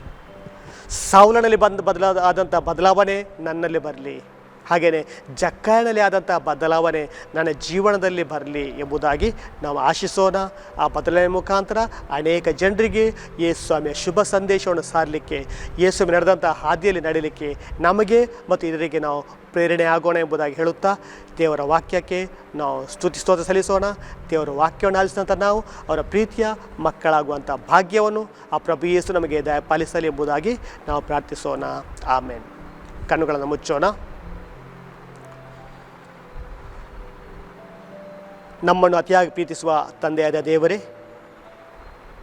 ಸೌಲನಲ್ಲಿ ಬಂದ ಬದಲಾದ, ಆದಂಥ ಬದಲಾವಣೆ ನನ್ನಲ್ಲಿ ಬರಲಿ. ಹಾಗೆಯೇ ಜಕ್ಕಾಯನಲ್ಲಿ ಆದಂಥ ಬದಲಾವಣೆ ನನ್ನ ಜೀವನದಲ್ಲಿ ಬರಲಿ ಎಂಬುದಾಗಿ ನಾವು ಆಶಿಸೋಣ. ಆ ಬದಲಾವಣೆ ಮುಖಾಂತರ ಅನೇಕ ಜನರಿಗೆ ಯೇಸ್ವಾಮಿಯ ಶುಭ ಸಂದೇಶವನ್ನು ಸಾರಲಿಕ್ಕೆ ಯೇಸ್ವಾಮಿ ನಡೆದಂಥ ಹಾದಿಯಲ್ಲಿ ನಡೀಲಿಕ್ಕೆ ನಮಗೆ ಮತ್ತು ಇದರಿಗೆ ನಾವು ಪ್ರೇರಣೆ ಆಗೋಣ ಎಂಬುದಾಗಿ ಹೇಳುತ್ತಾ, ದೇವರ ವಾಕ್ಯಕ್ಕೆ ನಾವು ಸ್ತುತಿ ಸ್ತೋತ್ರ ಸಲ್ಲಿಸೋಣ. ದೇವರ ವಾಕ್ಯವನ್ನು ಆಲಿಸಿದಂಥ ನಾವು ಅವರ ಪ್ರೀತಿಯ ಮಕ್ಕಳಾಗುವಂಥ ಭಾಗ್ಯವನ್ನು ಆ ಪ್ರಭು ಯೇಸು ನಮಗೆ ದಯಪಾಲಿಸಲಿ ಎಂಬುದಾಗಿ ನಾವು ಪ್ರಾರ್ಥಿಸೋಣ. ಆಮೇಲೆ ಕಣ್ಣುಗಳನ್ನು ಮುಚ್ಚೋಣ. ನಮ್ಮನ್ನು ಅತಿಯಾಗಿ ಪ್ರೀತಿಸುವ ತಂದೆಯಾದ ದೇವರೇ,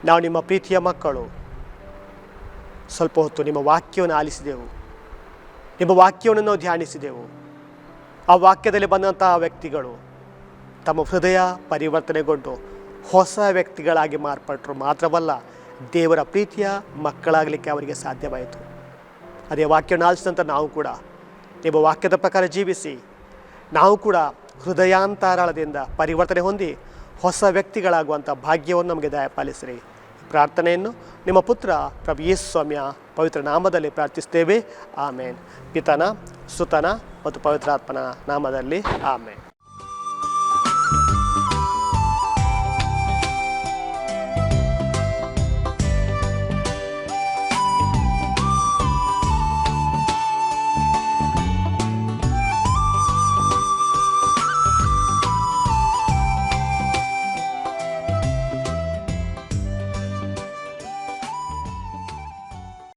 ನಾವು ನಿಮ್ಮ ಪ್ರೀತಿಯ ಮಕ್ಕಳು. ಸ್ವಲ್ಪ ಹೊತ್ತು ನಿಮ್ಮ ವಾಕ್ಯವನ್ನು ಆಲಿಸಿದೆವು. ನಿಮ್ಮ ವಾಕ್ಯವನ್ನು ನಾವು ಧ್ಯಾನಿಸಿದೆವು. ಆ ವಾಕ್ಯದಲ್ಲಿ ಬಂದಂತಹ ವ್ಯಕ್ತಿಗಳು ತಮ್ಮ ಹೃದಯ ಪರಿವರ್ತನೆಗೊಂಡು ಹೊಸ ವ್ಯಕ್ತಿಗಳಾಗಿ ಮಾರ್ಪಟ್ಟರು. ಮಾತ್ರವಲ್ಲ, ದೇವರ ಪ್ರೀತಿಯ ಮಕ್ಕಳಾಗಲಿಕ್ಕೆ ಅವರಿಗೆ ಸಾಧ್ಯವಾಯಿತು. ಅದೇ ವಾಕ್ಯವನ್ನು ಆಲಿಸಿದಂಥ ನಾವು ಕೂಡ ನಿಮ್ಮ ವಾಕ್ಯದ ಪ್ರಕಾರ ಜೀವಿಸಿ, ನಾವು ಕೂಡ ಹೃದಯಾಂತರಾಳದಿಂದ ಪರಿವರ್ತನೆ ಹೊಂದಿ ಹೊಸ ವ್ಯಕ್ತಿಗಳಾಗುವಂಥ ಭಾಗ್ಯವನ್ನು ನಮಗೆ ದಯಪಾಲಿಸಿರಿ. ಪ್ರಾರ್ಥನೆಯನ್ನು ನಿಮ್ಮ ಪುತ್ರ ಪ್ರಭು ಯೇಸು ಸ್ವಾಮಿಯ ಪವಿತ್ರ ನಾಮದಲ್ಲಿ ಪ್ರಾರ್ಥಿಸ್ತೇವೆ ಆಮೇನ್. ಪಿತನ, ಸುತನ ಮತ್ತು ಪವಿತ್ರಾತ್ಮನ ನಾಮದಲ್ಲಿ. ಆಮೇನ್.